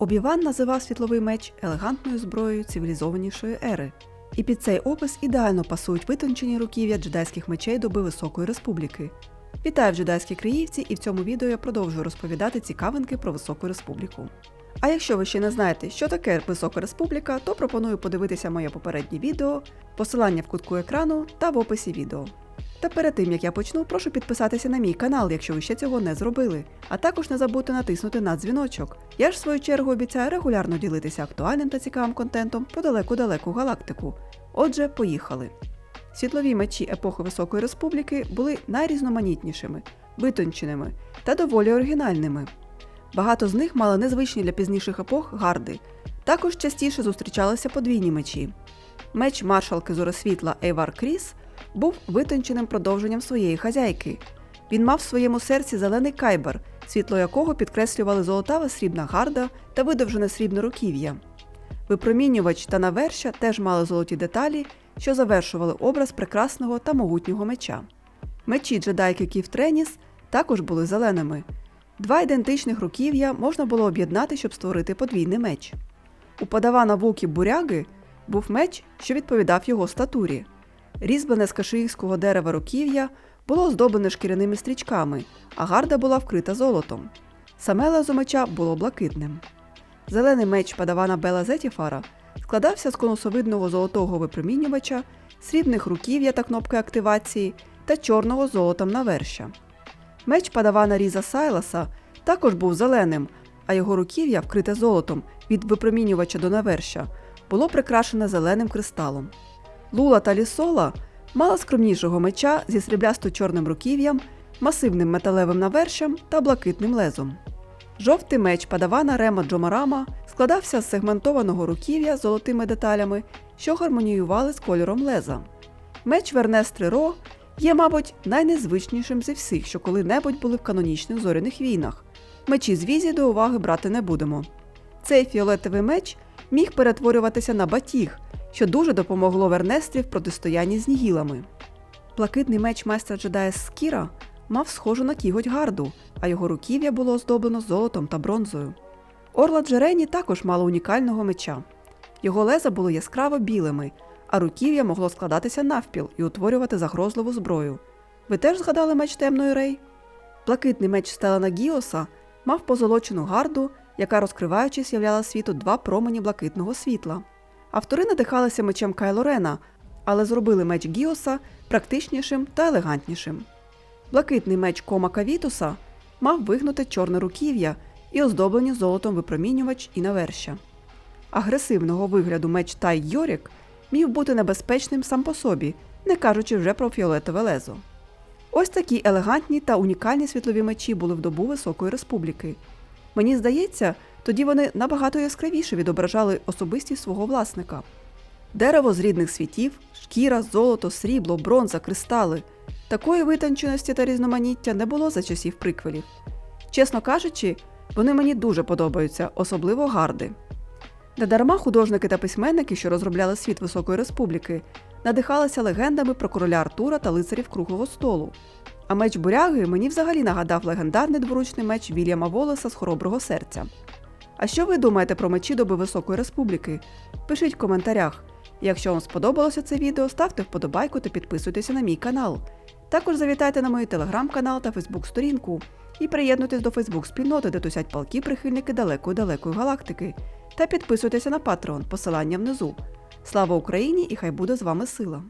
Обіван називав світловий меч елегантною зброєю цивілізованішої ери. І під цей опис ідеально пасують витончені руків'я джедайських мечей доби Високої Республіки. Вітаю в джедайській Криївці, і в цьому відео я продовжую розповідати цікавинки про Високу Республіку. А якщо ви ще не знаєте, що таке Висока Республіка, то пропоную подивитися моє попереднє відео, посилання в кутку екрану та в описі відео. Та перед тим як я почну, прошу підписатися на мій канал, якщо ви ще цього не зробили. А також не забудьте натиснути на дзвіночок. Я ж в свою чергу обіцяю регулярно ділитися актуальним та цікавим контентом про далеку-далеку галактику. Отже, поїхали. Світлові мечі епохи Високої Республіки були найрізноманітнішими, витонченими та доволі оригінальними. Багато з них мали незвичні для пізніших епох гарди. Також частіше зустрічалися подвійні мечі. Меч маршалки Зоросвітла Ейвар Кріс був витонченим продовженням своєї хазяйки. Він мав в своєму серці зелений кайбер, світло якого підкреслювали золотава срібна гарда та видовжене срібне руків'я. Випромінювач та навершя теж мали золоті деталі, що завершували образ прекрасного та могутнього меча. Мечі джедайки Ківтреніс також були зеленими. Два ідентичних руків'я можна було об'єднати, щоб створити подвійний меч. У подавана вукі буряги був меч, що відповідав його статурі. Різьблене з кашиївського дерева руків'я було оздоблене шкіряними стрічками, а гарда була вкрита золотом. Саме лезо меча було блакитним. Зелений меч падавана Бела Зетіфара складався з конусовидного золотого випромінювача, срібних руків'я та кнопки активації та чорного золотом навершя. Меч падавана Різа Сайласа також був зеленим, а його руків'я, вкрите золотом від випромінювача до навершя, було прикрашене зеленим кристалом. Лула та лісола мала скромнішого меча зі сріблясто-чорним руків'ям, масивним металевим навершем та блакитним лезом. Жовтий меч падавана Рема Джомарама складався з сегментованого руків'я з золотими деталями, що гармоніювали з кольором леза. Меч Вернес Триро є, мабуть, найнезвичнішим зі всіх, що коли-небудь були в канонічних зоряних війнах. Мечі з візі до уваги брати не будемо. Цей фіолетовий меч міг перетворюватися на батіг, що дуже допомогло Вернестрі в протистоянні з нігілами. Блакитний меч майстра джедая Скіра мав схожу на кіготь гарду, а його руків'я було оздоблено золотом та бронзою. Орла Джерені також мала унікального меча. Його леза були яскраво білими, а руків'я могло складатися навпіл і утворювати загрозливу зброю. Ви теж згадали меч темної рей? Блакитний меч Стелена Гіоса мав позолочену гарду, яка, розкриваючись, являла світу два промені блакитного світла. Автори надихалися мечем Кайло Рена, але зробили меч Гіоса практичнішим та елегантнішим. Блакитний меч Кома Кавітуса мав вигнуте чорне руків'я і оздоблені золотом випромінювач і навершя. Агресивного вигляду меч Тай Йорік міг бути небезпечним сам по собі, не кажучи вже про фіолетове лезо. Ось такі елегантні та унікальні світлові мечі були в добу Високої Республіки. Мені здається, тоді вони набагато яскравіше відображали особистість свого власника. Дерево з рідних світів, шкіра, золото, срібло, бронза, кристали. Такої витонченості та різноманіття не було за часів приквелів. Чесно кажучи, вони мені дуже подобаються, особливо гарди. Недарма художники та письменники, що розробляли світ Високої Республіки, надихалися легендами про короля Артура та лицарів круглого столу. А меч буряги мені взагалі нагадав легендарний дворучний меч Вільяма Волеса з хороброго серця. А що ви думаєте про мечі доби Високої Республіки? Пишіть в коментарях. Якщо вам сподобалося це відео, ставте вподобайку та підписуйтеся на мій канал. Також завітайте на мій телеграм-канал та фейсбук-сторінку і приєднуйтесь до Фейсбук-спільноти, де тусять палки прихильники далекої-далекої галактики. Та підписуйтеся на Patreon, посилання внизу. Слава Україні і хай буде з вами сила!